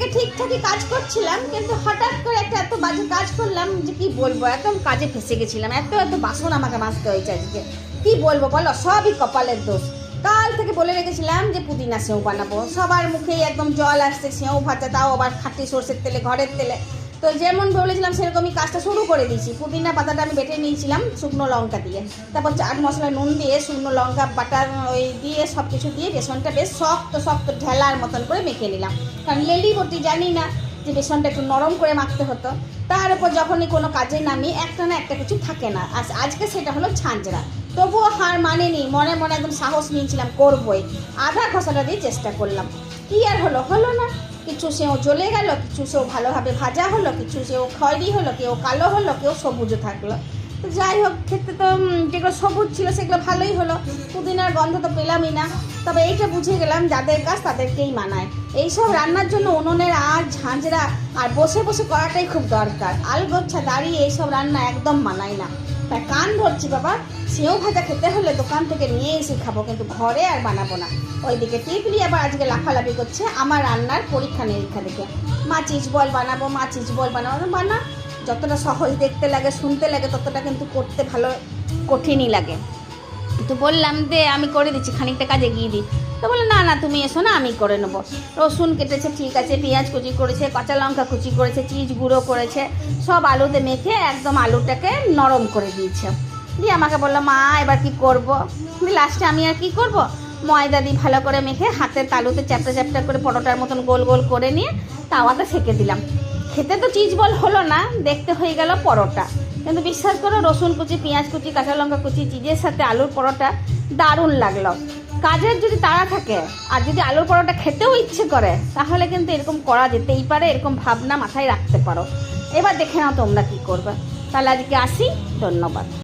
থেকে ঠিকঠাকই কাজ করছিলাম, কিন্তু হঠাৎ করে একটা এত বাজে কাজ করলাম যে কি বলব, একদম কাজে ফেসে গেছিলাম। এত এত বাসন আমাকে মাজতে হয়েছে আজকে। কি বলব বলো, সবই কপালের দোষ। কাল থেকে বলে রেখেছিলাম যে পুদিনা সেও বানাবো। সবার মুখেই একদম জল আসছে, সেও ভাজা, তাও আবার খাটি সর্ষের তেলে, ঘরের তেলে। তো যেমন বলেছিলাম, সেরকমই কাজটা শুরু করে দিয়েছি। পুদিনা পাতাটা আমি বেটে নিয়েছিলাম শুকনো লঙ্কা দিয়ে। তারপর চাট মশলা, নুন দিয়ে শুকনো লঙ্কা, বাটার ওই দিয়ে সব কিছু দিয়ে বেসনটা বেশ শক্ত শক্ত ঢেলার মতন করে মেখে নিলাম। কারণ লেলি বটি জানি না যে বেসনটা একটু নরম করে মাখতে হতো। তার উপর যখনই কোনো কাজে নামি, একটা না একটা কিছু থাকে না। আর আজকে সেটা হলো ছাঁচড়া তবুও হার মানেনি, মনে মনে একদম সাহস নিয়েছিলাম করবই। আধা ঘষাটা দিয়ে চেষ্টা করলাম। কি আর হলো? হলো না। কিছু সেও চলে গেল, কিছু সেও ভালোভাবে ভাজা হলো, কিছু সেও খয়রি হলো, কেউ কালো হলো, কেউ সবুজ থাকল। তো যাই হোক, খেতে তো যেগুলো সবুজ ছিল সেগুলো ভালোই হলো। পুদিনার গন্ধ তো পেলামই না। তবে এইটা বুঝে গেলাম, যাদের কাজ তাদেরকেই মানায়। এইসব রান্নার জন্য উনুনের আর ঝাঁঝরা আর বসে বসে করাটাই খুব দরকার। আলগোচ্ছা দাঁড়িয়ে এইসব রান্না একদম মানায় না। তাই কান ধরছি বাবা, সেও ভাজা খেতে হলে দোকান থেকে নিয়ে এসে খাব, কিন্তু ঘরে আর বানাবো না। ওইদিকে টিপলি আবার আজকে লাফালাফি করছে আমার রান্নার পরীক্ষা নিরীক্ষা দেখে। মা চিজ বল বানাবো, মা চিজ বল বানাবো, বানা। যতটা সহজ দেখতে লাগে, শুনতে লাগে, ততটা কিন্তু করতে ভালো কঠিনই লাগে। তো বললাম যে, আমি করে দিচ্ছি, খানিকটা কাজে গিয়ে দিই। তো বলল, না না, তুমি এসো না, আমি করে নেব। রসুন কেটেছে, ঠিক আছে, পেঁয়াজ কুচি করেছে, কাঁচা লঙ্কা কুচি করেছে, চিজ গুঁড়ো করেছে, সব আলুতে মেখে একদম আলুটাকে নরম করে দিয়েছে। দিয়ে আমাকে বলল, মা, এবার কি করব? লাস্টে আমি আর কি করব? ময়দা দিয়ে ভালো করে মেখে হাতের তালুতে চ্যাপটা চ্যাপটা করে পরোটার মতন গোল গোল করে নিয়ে তাওয়াতে সেঁকে দিলাম। খেতে তো চিজ বল হলো না, দেখতে হয়ে গেল পরোটা। কিন্তু বিশ্বাস করো, রসুন কুচি, পেঁয়াজ কুচি, কাঁচা লঙ্কা কুচি, চিজের সাথে আলুর পরোটা দারুণ লাগল। কাজের যদি তাড়া থাকে, আর যদি আলুর পরোটা খেতেও ইচ্ছে করে, তাহলে কিন্তু এরকম করা যেতেই পারে, এরকম ভাবনা মাথায় রাখতে পারো। এবার দেখে নাও তোমরা কী করবে। তাহলে আজকে আসি, ধন্যবাদ।